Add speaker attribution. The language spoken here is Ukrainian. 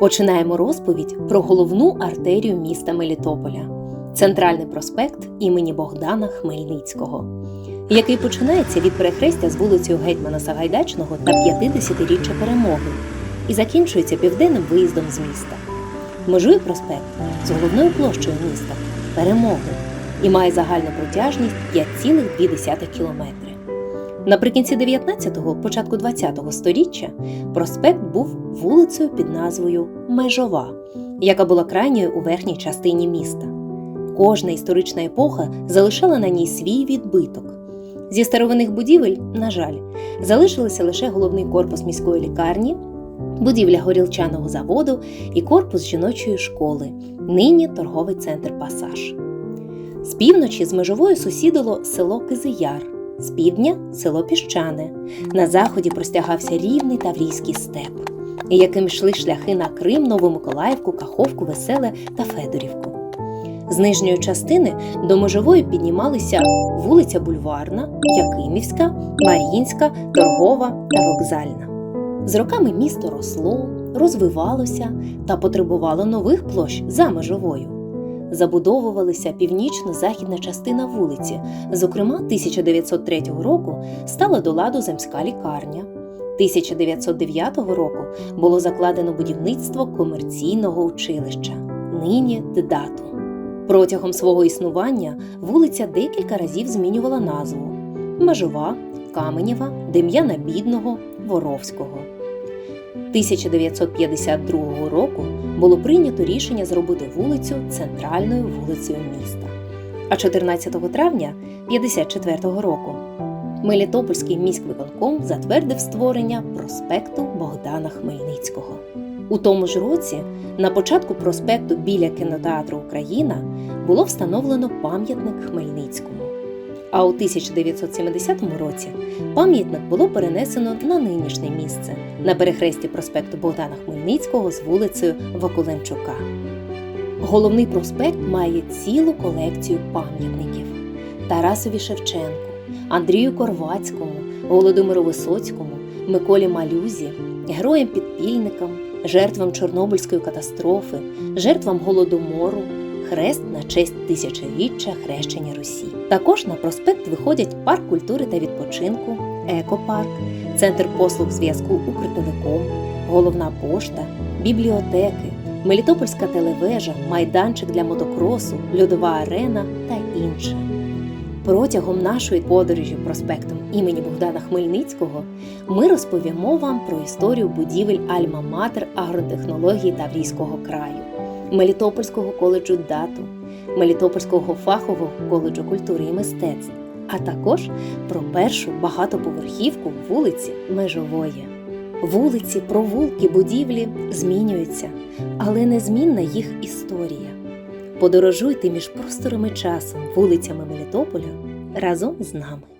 Speaker 1: Починаємо розповідь про головну артерію міста Мелітополя центральний проспект імені Богдана Хмельницького, який починається від перехрестя з вулицею Гетьмана Сагайдачного та 50-річчя перемоги і закінчується південним виїздом з міста. Межує проспект з головною площею міста перемоги і має загальну протяжність 5,2 кілометри. Наприкінці 19-го, початку 20-го століття проспект був вулицею під назвою Межова, яка була крайньою у верхній частині міста. Кожна історична епоха залишала на ній свій відбиток. Зі старовинних будівель, на жаль, залишилися лише головний корпус міської лікарні, будівля горілчаного заводу і корпус жіночої школи, нині торговий центр Пасаж. З півночі з межовою сусідило село Кизияр, з півдня село Піщане. На заході простягався рівний Таврійський степ, яким йшли шляхи на Крим, Новомиколаївку, Каховку, Веселе та Федорівку. З нижньої частини до межової піднімалися вулиця Бульварна, Якимівська, Мар'їнська, Торгова та Вокзальна. З роками місто росло, розвивалося та потребувало нових площ за межовою. Забудовувалася північно-західна частина вулиці. Зокрема, 1903 року стала до ладу земська лікарня. 1909 року було закладено будівництво комерційного училища, нині ДДАТу. Протягом свого існування вулиця декілька разів змінювала назву: Межова, Каменєва, Дем'яна Бідного, Воровського. 1952 року було прийнято рішення зробити вулицю центральною вулицею міста. А 14 травня 54 року Мелітопольський міськвиконком затвердив створення проспекту Богдана Хмельницького. У тому ж році, на початку проспекту біля кінотеатру Україна було встановлено пам'ятник Хмельницькому. А у 1970 році пам'ятник було перенесено на нинішнє місце на перехресті проспекту Богдана Хмельницького з вулицею Вакуленчука. Головний проспект має цілу колекцію пам'ятників Тарасові Шевченку, Андрію Корвацькому, Володимиру Висоцькому, Миколі Малюзі, героям-підпільникам, жертвам Чорнобильської катастрофи, жертвам Голодомору, хрест на честь тисячоріччя хрещення Русі. Також на проспект виходять парк культури та відпочинку, екопарк, центр послуг зв'язку Укртелеком, головна пошта, бібліотеки, Мелітопольська телевежа, майданчик для мотокросу, льодова арена та інше. Протягом нашої подорожі проспектом імені Богдана Хмельницького ми розповімо вам про історію будівель Альма-Матер агротехнології Таврійського краю, Мелітопольського коледжу ДАТу, Мелітопольського фахового коледжу культури і мистецтв, а також про першу багатоповерхівку вулиці Межової. Вулиці, провулки, будівлі змінюються, але незмінна їх історія. Подорожуйте між просторами часом, вулицями Мелітополя разом з нами.